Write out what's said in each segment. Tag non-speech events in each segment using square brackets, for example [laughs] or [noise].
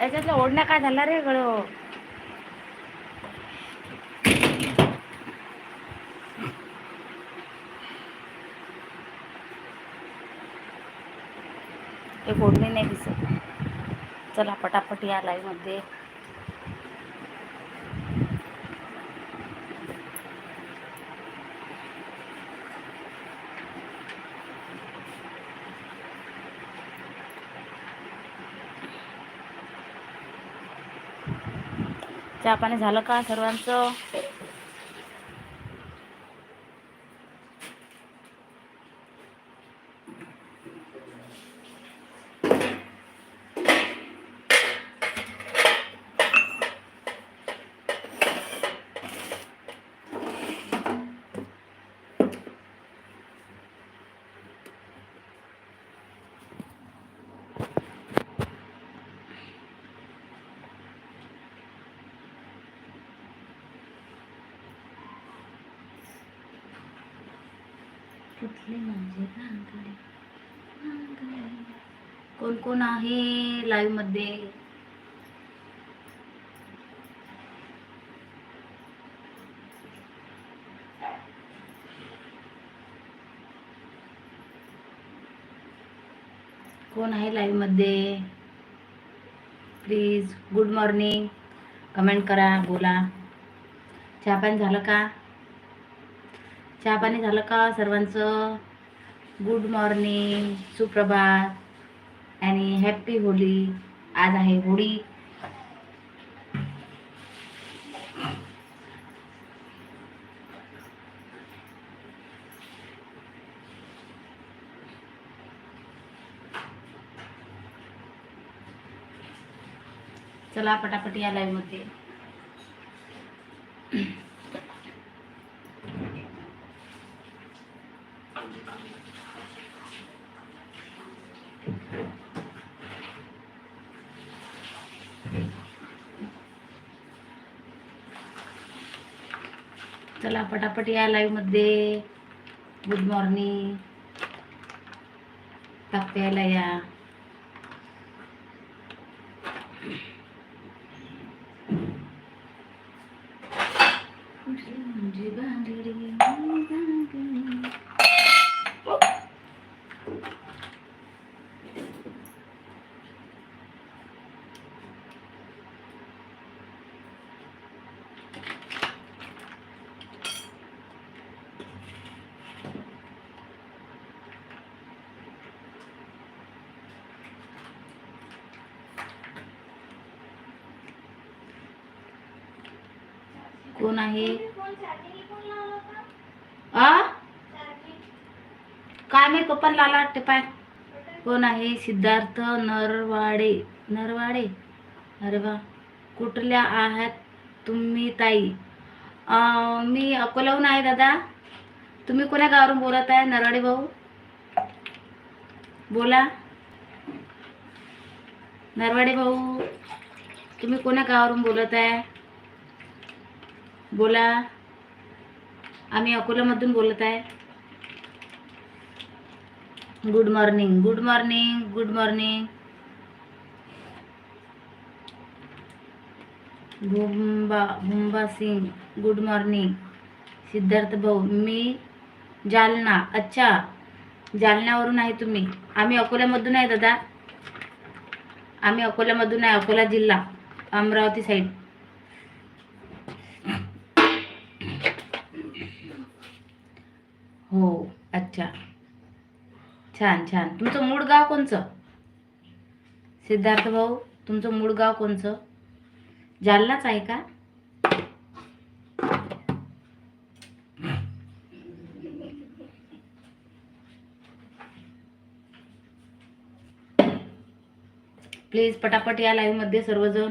याच्यातल्या ओढण्या काय झाला रे गळ? एक ओढणी नाही दिसत. चला पटापट या लाईव्हमध्ये. चहा पाणी झालं का सर्वांचं? कोण आहे लाईव्हमध्ये. कोण आहे लाईव्हमध्ये? प्लीज गुड मॉर्निंग कमेंट करा बोला. चहा पाणी झालं का? चहा पाणी झालं का सर्वांचं? गुड मॉर्निंग सुप्रभात. आणि हॅप्पी होली. आज आहे होळी. चला पटापट या लाईव्हमध्ये चला पटापट या लाईव्हमध्ये गुड मॉर्निंग प्यायला या. म्हणजे बांधडी कोण आहे? आ? काय मी पप्पा लाला वाटते पाय. कोण आहे? सिद्धार्थ नरवाडे. नरवाडे? अरे वा. कुठल्या आहात तुम्ही ताई? मी अकोल्याहून आहे दादा. तुम्ही कोण्या गावावरून बोलत आहे? नरवाडे भाऊ? बोला. नरवाडे भाऊ तुम्ही कोण्या गावावरून बोलत आहे? बोला. आम्ही अकोल्यामधून बोलत आहे. Good morning good morning good morning Bhumba Bhumba Singh good morning Siddharth भाऊ मी जालना. अच्छा जालन्यावरून आहे तुम्ही. आम्ही अकोल्यामधून आहे दादा. आम्ही अकोल्यामधून आहे अकोला जिल्हा अमरावती साईड हो अच्छा. छान छान. तुमचं मूळ गाव कोणचं? सिद्धार्थ भाऊ तुमचं मूळ गाव कोणचं? जालनाच आहे का? प्लीज पटापट या लाईव्हमध्ये सर्वजण.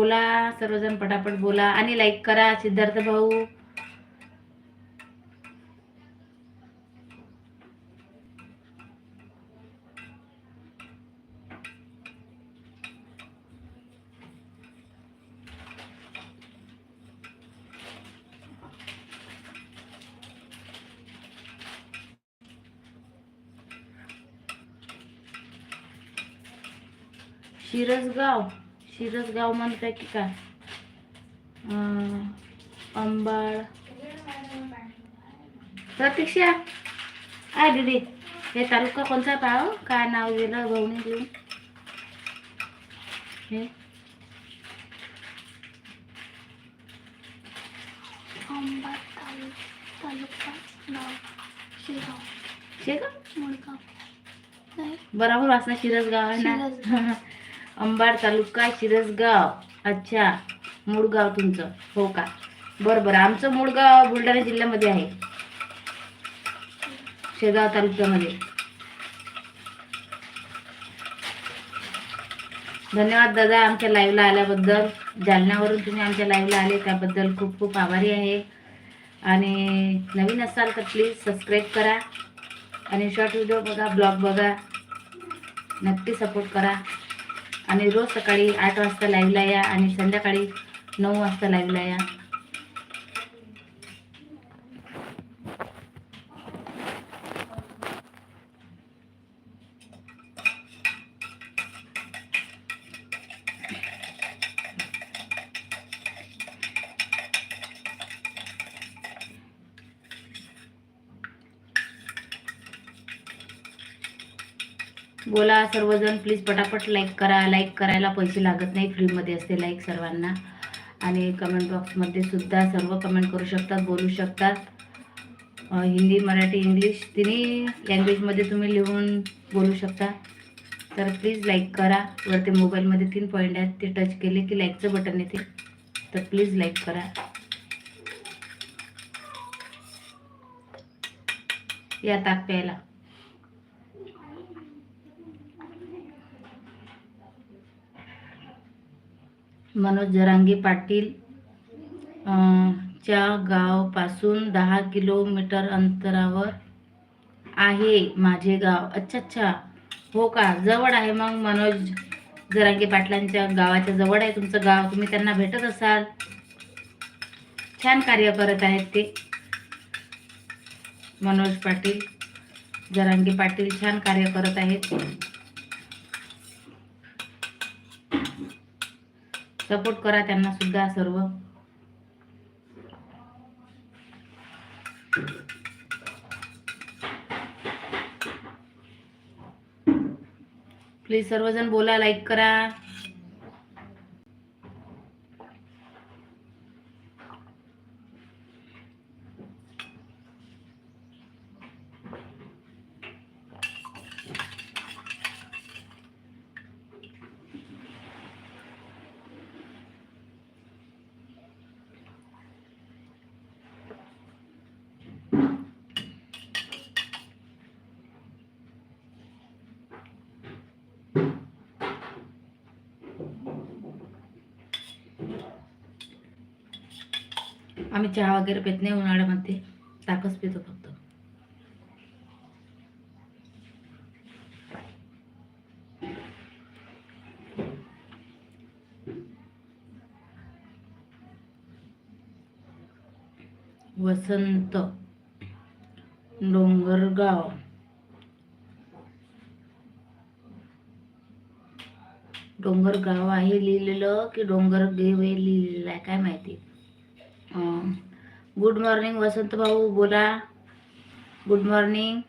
बोला सर्वजण पटापट बोला आणि लाईक करा सिद्धार्थ भाऊ. शिरसगाव. शिरसगाव म्हणताय की काय? अंबाळ प्रतीक्षा. आय दीदी हे तालुका कोणता पाव काय नाव गेलं भाऊने लिहून? हे? शेगाव बरोबर वाचना शिरसगाव आहे ना? शिरसगाव. [laughs] अंबाड तालुका शिरसगाव. अच्छा मूळ गाव तुमचं. हो का? बरं बरं. आमचं मूळ गाव बुलढाणा जिल्ह्यामध्ये आहे. शेगाव तालुक्यामध्ये. धन्यवाद दादा आमच्या लाईव्हला आल्याबद्दल. जालन्यावरून तुम्ही आमच्या लाईव्हला आले त्याबद्दल खूप खूप आभारी आहे. आणि नवीन असाल तर प्लीज सबस्क्राईब करा. आणि शॉर्ट व्हिडिओ बघा ब्लॉग बघा. नक्की सपोर्ट करा. आणि रोज सकाळी आठ वाजता लाईव्हला या आणि संध्याकाळी नऊ वाजता लाईव्हला या. बोला सर्वजण प्लीज पटापट लाईक करा लाईक करायला पैसे लागत नाही फ्रीमध्ये असते लाईक सर्वांना. आणि कमेंट बॉक्समध्ये सुद्धा सर्व कमेंट करू शकतात बोलू शकतात. हिंदी मराठी इंग्लिश तिन्ही लँग्वेजमध्ये तुम्ही लिहून बोलू शकता. तर प्लीज लाईक करा. वरती मोबाईलमध्ये तीन पॉईंट आहेत ते टच केले की लाईकचं बटन येते. तर प्लीज लाईक करा. या ताक प्यायला. मनोज जरांगे पाटील च्या गावपासून दहा किलोमीटर अंतरावर आहे माझे गाव. अच्छा अच्छा. हो का? जवळ आहे मग मनोज जरांगे पाटलांच्या गावाच्या जवळ आहे तुमचं गाव. तुम्ही त्यांना भेटत असाल. छान कार्य करत आहेत ते. मनोज पाटील जरांगे पाटील छान कार्य करत आहेत. सपोर्ट करा त्यांना सुद्धा सर्व. प्लीज सर्वजण बोला लाईक करा. आम्ही चहा वगैरे पित नाही उन्हाळ्यामध्ये. ताकच पितो फक्त. वसंत डोंगरगाव. डोंगरगाव आहे लिहिलेलं की डोंगर गेव हे लिहिलेलं आहे काय माहिती? गुड मॉर्निंग वसंत भाऊ बोला. गुड मॉर्निंग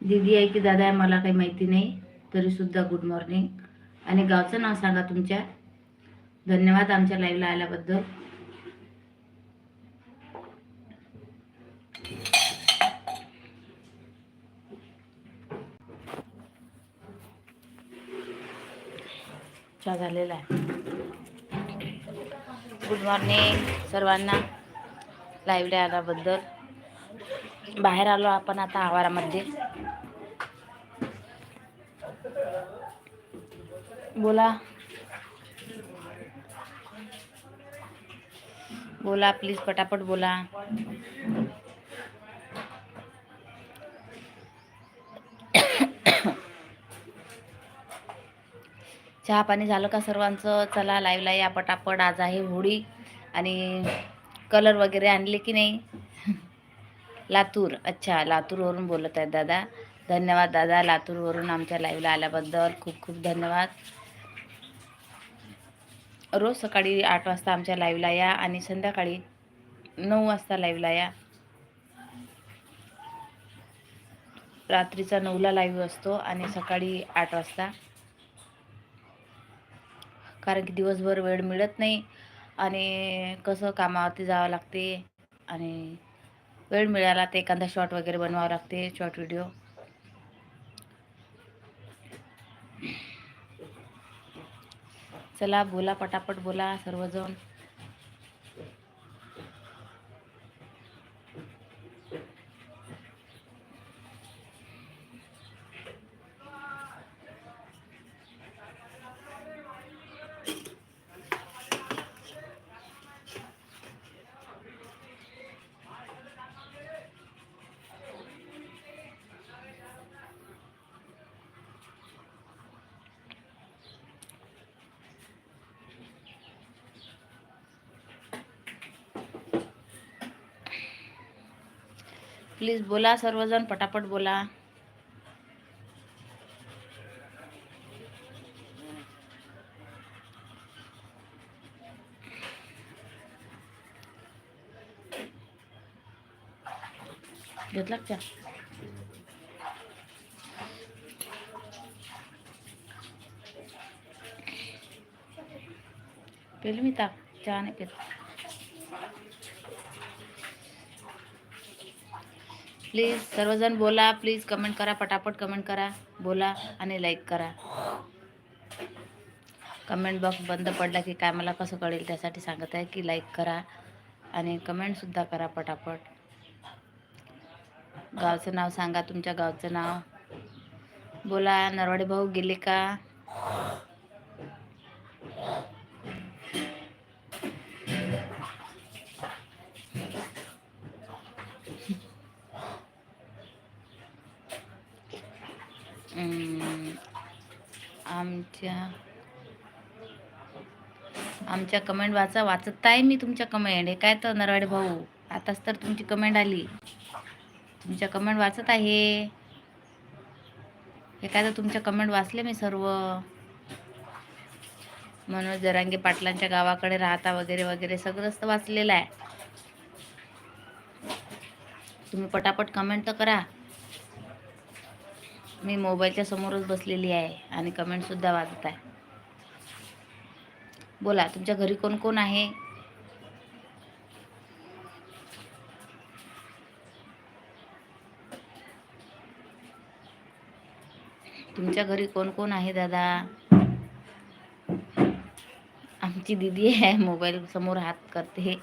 दीदी आहे की दादा आहे मला काही माहिती नाही तरी सुद्धा गुड मॉर्निंग आणि गावचं नाव सांगा तुमच्या. धन्यवाद आमच्या लाईव्हला आल्याबद्दल. चहा झालेला आहे. गुड मॉर्निंग सर्वांना. लाईव्हला आल्याबद्दल. बाहेर आलो आपण आता आवारामध्ये. बोला. बोला प्लीज पटापट बोला. चहा पाणी झालं का सर्वांचं? चला लाईव्हला या पटापट आज आहे होळी आणि कलर वगैरे आणले की नाही? लातूर. अच्छा लातूरवरून बोलत आहेत दादा. धन्यवाद दादा लातूरवरून आमच्या लाईव्हला आल्याबद्दल खूप खूप धन्यवाद. रोज सकाळी आठ वाजता आमच्या लाईव्हला या आणि संध्याकाळी नऊ वाजता लाईव्हला या. रात्रीचा नऊला लाईव्ह असतो आणि सकाळी आठ वाजता. कारण की दिवसभर वेळ मिळत नाही आणि कसं कामावरती जावं लागते आणि वेळ मिळाला तर एखादा शॉर्ट वगैरे बनवावं लागते शॉर्ट व्हिडिओ. चला बोला पटापट बोला सर्वजण. प्लीज बोला सर्वजण पटापट बोला घेतला का चहा? पेल मी ताप चहा नाही पेत प्लीज सर्वजण बोला प्लीज कमेंट करा पटापट कमेंट करा बोला आणि लाईक करा. कमेंट बॉक्स बंद पडला की काय मला कसं कळेल त्यासाठी सांगत आहे की लाईक करा आणि कमेंटसुद्धा करा पटापट. गावचं नाव सांगा तुमच्या गावचं नाव. बोला नरवाडे भाऊ गेले का? आमच्या आमच्या कमेंट वाचा वाचत आहे मी तुमच्या कमेंट हे काय तर नरवाडे भाऊ? आताच तर तुमची कमेंट आली. तुमच्या कमेंट वाचत आहे. हे काय तर तुमच्या कमेंट वाचले मी सर्व. मनोज जरांगे पाटलांच्या गावाकडे राहता वगैरे वगैरे सगळंच तर वाचलेलं आहे. तुम्ही पटापट कमेंट तर करा. मी मोबाईलच्या समोरच बसलेली आहे आणि कमेंटसुद्धा वाचत आहे बोला तुमच्या घरी कोण कोण आहे? तुमच्या घरी कोण कोण आहे दादा? आमची दीदी आहे मोबाईल समोर हात करते.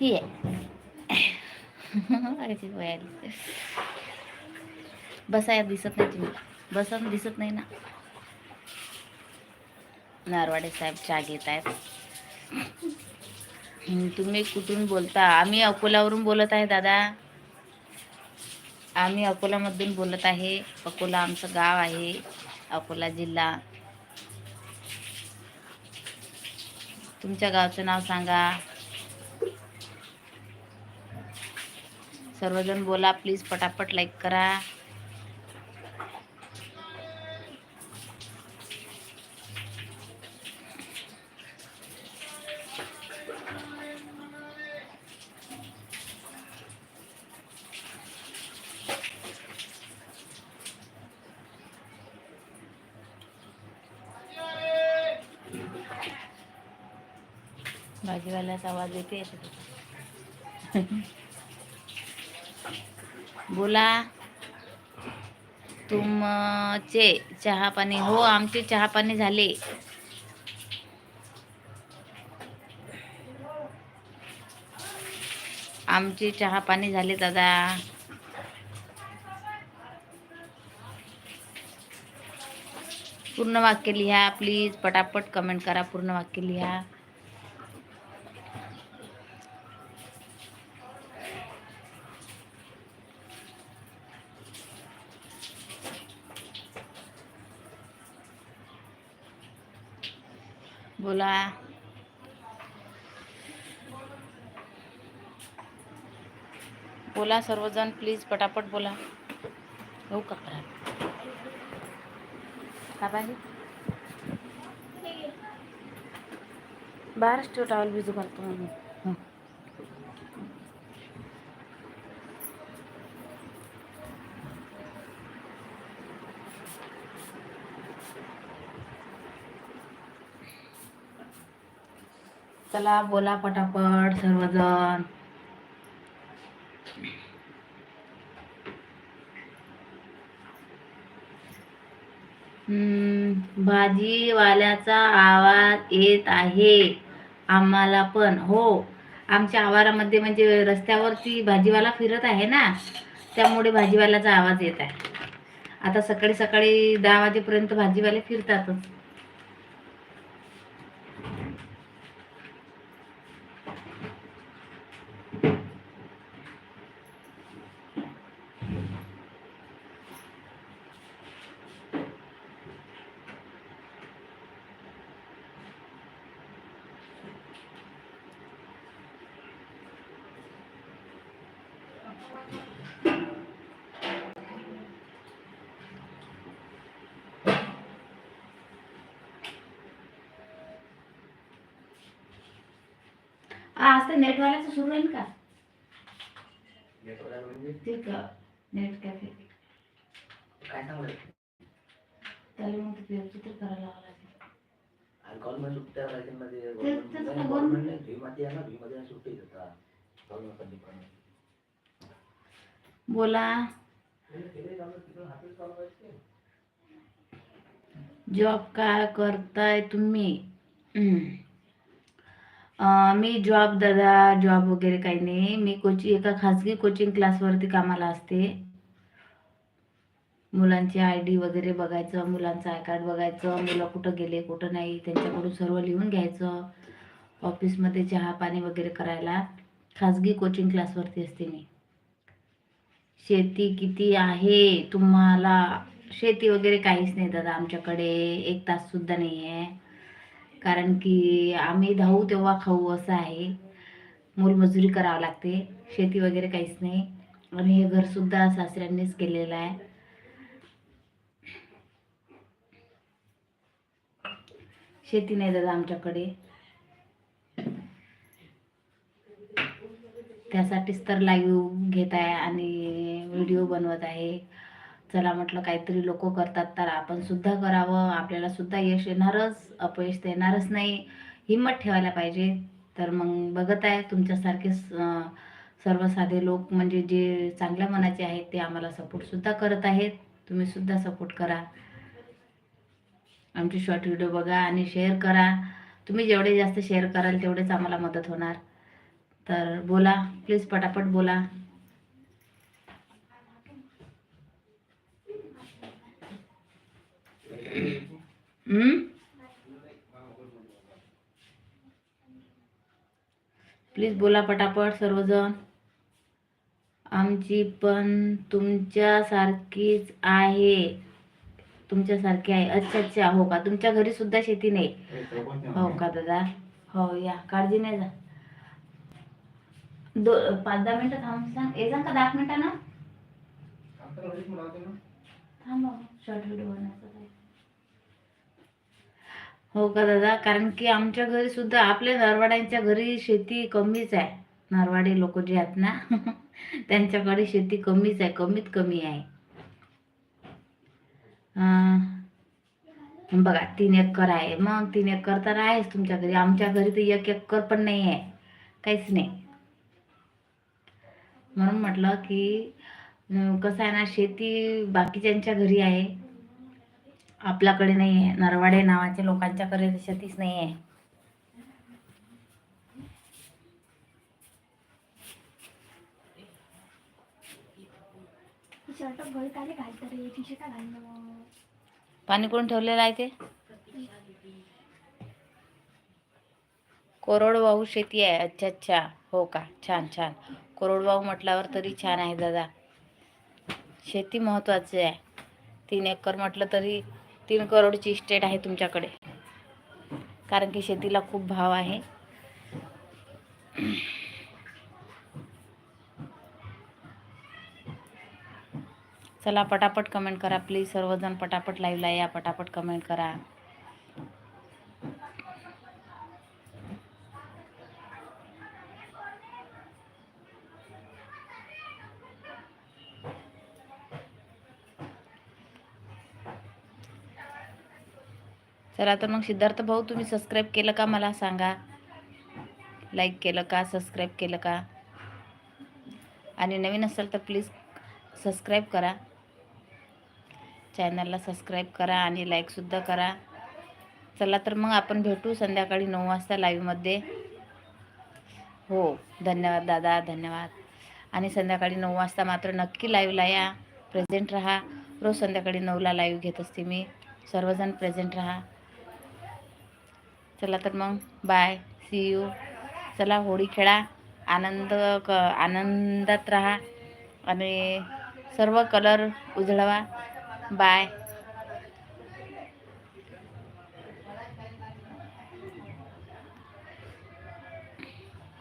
ही आहे. [laughs] बसायला दिसत नाही तुम्ही. बसा दिसत नाही ना. नारवाडे साहेब चहा घेत आहेत. तुम्ही कुठून बोलता? आम्ही अकोल्यावरून बोलत आहे दादा. आम्ही अकोल्यामधून बोलत आहे. अकोला आमचं गाव आहे. अकोला जिल्हा. तुमच्या गावचं नाव सांगा. सर्वजण बोला प्लीज पटापट लाईक करा. भाजीवाल्याचा आवाज येते [laughs] बोला. तुमचे चहा पाणी हो आमचे चहा पाणी झाले. आमचे चहा पाणी झाले दादा. पूर्ण वाक्य लिहा प्लीज पटापट कमेंट करा पूर्ण वाक्य लिहा. बोला. बोला सर्वजण प्लीज पटापट बोला. हो का बाहेरच ठेव टावल भिजू घालतो म्हणून. चला बोला पटापट सर्वजण. हम्म, भाजीवाल्याचा आवाज येत आहे. आम्हाला पण हो. आमच्या आवारामध्ये म्हणजे रस्त्यावरती भाजीवाला फिरत आहे ना त्यामुळे भाजीवाल्याचा आवाज येत आहे. आता सकाळी सकाळी दहा वाजेपर्यंत भाजीवाले फिरतातच. नेटवाल्याचं सुरू राहील का? ठीक नेट कॅफे काय सांगलं त्याला मग ते करायला लावावं लागेल गव्हर्नमेंट सुट्ट्या ते- काय गव्हर्नमेंट नाही भीमध्ये आहे ना भीमध्ये सुट्टी देतात. गव्हर्नमेंट बोला. जॉब काय करताय तुम्ही? हम्म. मी जॉब दादा जॉब वगैरे काही नाही. मी कोचिंग एका खाजगी कोचिंग क्लासवरती कामाला असते. मुलांची आय डी वगैरे बघायचं मुलांचं आय कार्ड बघायचं मुलं कुठं गेले कुठं नाही त्यांच्याकडून सर्व लिहून घ्यायचं. ऑफिसमध्ये चहा पाणी वगैरे करायला. खाजगी कोचिंग क्लासवरती असते मी. शेती किती आहे तुम्हाला? शेती वगैरे काहीच नाही दादा आमच्याकडे. एक तास सुद्धा नाही आहे कारण की आम्ही धावू तेव्हा खाऊ असं आहे. मोलमजुरी करावं लागते. शेती वगैरे काहीच नाही. आणि हे घरसुद्धा सासऱ्यांनीच केलेलं आहे. शेती नाही दादा आमच्याकडे. त्यासाठीच तर लाईव्ह घेत आहे आणि व्हिडिओ बनवत आहे. चला म्हटलं काहीतरी लोक करतात तर आपण सुद्धा करावं. आपल्याला सुद्धा यश येणारच अपयश तर येणारच नाही. हिंमत ठेवायला पाहिजे. तर मग बघत आहे तुमच्यासारखे स- सर्व साधे लोक म्हणजे जे चांगल्या मनाचे आहेत ते आम्हाला सपोर्टसुद्धा करत आहेत. तुम्ही सुद्धा सपोर्ट करा. आमचे शॉर्ट व्हिडिओ बघा आणि शेअर करा. तुम्ही जेवढे जास्त शेअर कराल तेवढेच आम्हाला मदत होणार. तर बोला प्लीज पटापट बोला हम्म? प्लीज बोला पटापट सर्वजण. आमची पण तुमच्यासारखीच आहे. तुमच्यासारखी आहे. अच्छा अच्छा. हो का? तुमच्या घरी सुद्धा शेती नाही. हो का दादा? हो या. काळजी नाही जा. दो पाच दहा मिनिटं थांब सांग ये सांग का? दहा मिनिटानं थांब शॉर्ट व्हिडिओ बनवायचा हो का दादा? कारण की आमच्या घरी सुद्धा आपल्या नरवाड्यांच्या घरी शेती कमीच आहे. नरवाडी लोक जे आहेत ना [laughs] त्यांच्याकडे शेती कमीच आहे कमीत कमी आहे. बघा तीन एकर आहे. मग तीन एकर तर आहेच तुमच्या घरी. आमच्या घरी तर एक एकर पण नाही आहे. काहीच नाही. म्हणून म्हटलं की कसं आहे ना शेती बाकीच्यांच्या घरी आहे. आपल्याकडे नाही आहे नरवाडे नावाच्या लोकांच्याकडे शेतीच नाही आहे पाणी कोण ठेवलेलं आहे ते? कोरडवाहू शेती आहे. अच्छा अच्छा. हो का? छान छान. कोरडवाहू म्हटल्यावर तरी छान आहे दादा. शेती महत्त्वाची आहे. तीन एकर म्हटलं तरी तीन करोडची इस्टेट आहे तुमच्याकडे. कारण की शेतीला खूप भाव आहे. चला पटापट कमेंट करा प्लीज सर्वजण पटापट लाईव्हला या पटापट कमेंट करा. चला तर मग सिद्धार्थ भाऊ तुम्ही सबस्क्राईब केलं का मला सांगा? लाईक केलं का? सबस्क्राईब केलं का? आणि नवीन असाल तर प्लीज सबस्क्राईब करा. चॅनलला सबस्क्राईब करा आणि लाईकसुद्धा करा. चला तर मग आपण भेटू संध्याकाळी नऊ वाजता लाईव्हमध्ये हो. धन्यवाद दादा धन्यवाद. आणि संध्याकाळी नऊ वाजता मात्र नक्की लाईव्हला या. प्रेझेंट राहा. रोज संध्याकाळी नऊला लाईव्ह घेत असते मी. सर्वजण प्रेझेंट राहा. चला तर मग बाय सी यू चला होळी खेळा आनंद क आनंदात राहा आणि सर्व कलर उजळवा. बाय